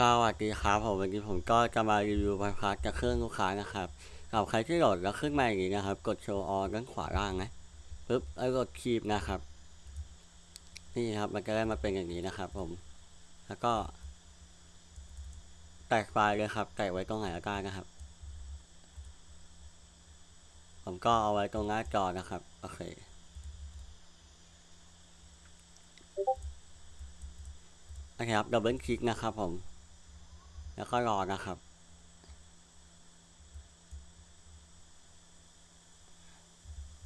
สวัสดีครับผมวันนี้ผมก็จะมารีวิวไวพัสกับเครื่องลูกค้านะครับกับใครที่โหลดแล้วขึ้นมาอย่างนี้นะครับ กดโชว์ออด้านขวาล่างนะปึ๊บแล้วกดคีบนะครับ นี่ครับมันจะได้มาเป็นอย่างนี้นะครับ ผม แล้วก็ แตกไฟล์เลยครับแตกไว้ตรงไหนก็ได้นะครับ ผมก็เอาไว้ตรงหน้าจอนะครับโอเคโอเคครับดับเบิลคลิกนะครับผม แล้วก็รอนะครับ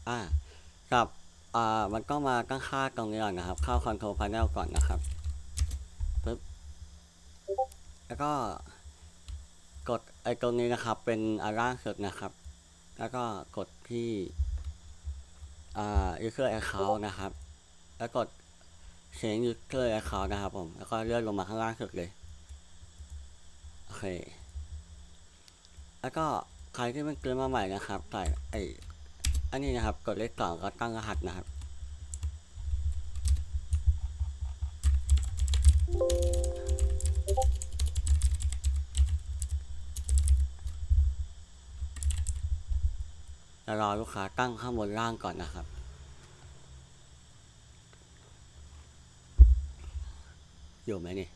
อ่ากับอ่ามันก็มาตั้งค่าตรงนี้ก่อนนะครับ เข้า Control Panel ก่อนนะครับปึ๊บแล้วก็กดไอ้ตรงนี้นะครับ เป็นอันล่างสุดนะครับ แล้วก็กดที่อ่า User Account นะครับ แล้วกด Change User Account นะครับผม แล้วก็เลื่อนลงมาข้างล่างสุดเลย โอเค แล้วก็ใครที่เพิ่งเกินมาใหม่นะครับใส่ไออันนี้นะครับ กดเลขสองก็ตั้งรหัสนะครับจะรอลูกค้าตั้งข้างบนล่างก่อนนะครับอยู่ไหมนี่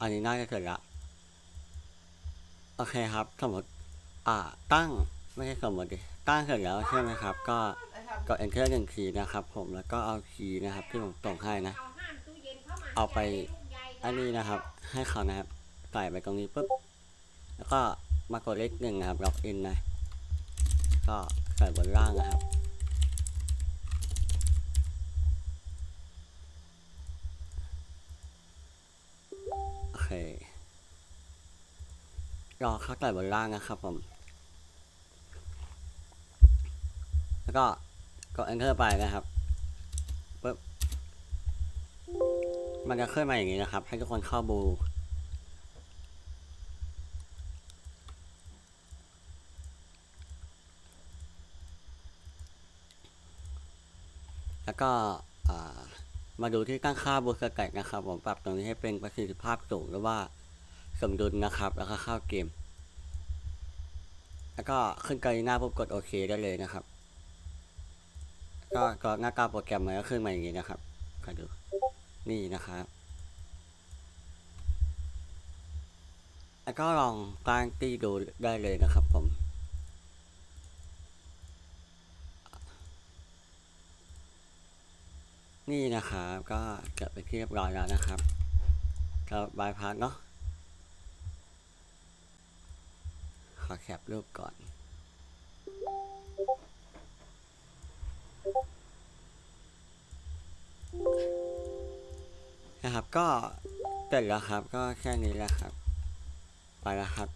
อันนี้น่าจะเสร็จละโอเคครับ สมมติ อ่า ตั้ง ไม่ใช่สมมติดิตั้งเสร็จแล้วใช่ไหมครับ ก็กด enter หนึ่งคีย์นะครับ ผม แล้วก็เอาคีย์นะครับ ที่ผมส่งให้นะ เอาไป อันนี้นะครับ ให้เขานะครับ ใส่ไปตรงนี้ปุ๊บ แล้วก็มากดเลขหนึ่งนะครับ ล็อกอินนะ ก็ใส่บนล่างนะครับ โอเค รอเข้าใส่บนล่างนะครับผม แล้วก็กด enter ไปนะครับปุ๊บมันจะขึ้นมาอย่างนี้นะครับ ให้ทุกคนเข้าบูแล้วก็อ่า มาดูที่ตั้งค่าบูสแต็กนะครับ ผมปรับตรงนี้ให้เป็นประสิทธิภาพสูงหรือว่าสมดุลนะครับ แล้วก็เข้าเกม แล้วก็ขึ้นกาลีน่าปุ๊บกดโอเคได้เลยนะครับ ก็ก็หน้าตาโปรแกรมมันก็ขึ้นมาอย่างนี้นะครับคอดูนี่นะครับ แล้วก็ลองตั้งตีดูได้เลยนะครับผม นี่นะครับก็เกิดไปที่เรียบร้อยแล้วนะครับก็บายพาสเนาะขอแคปรูปก่อนนะครับก็เสร็จแล้วครับก็แค่นี้แหละครับ ไปแล้วครับ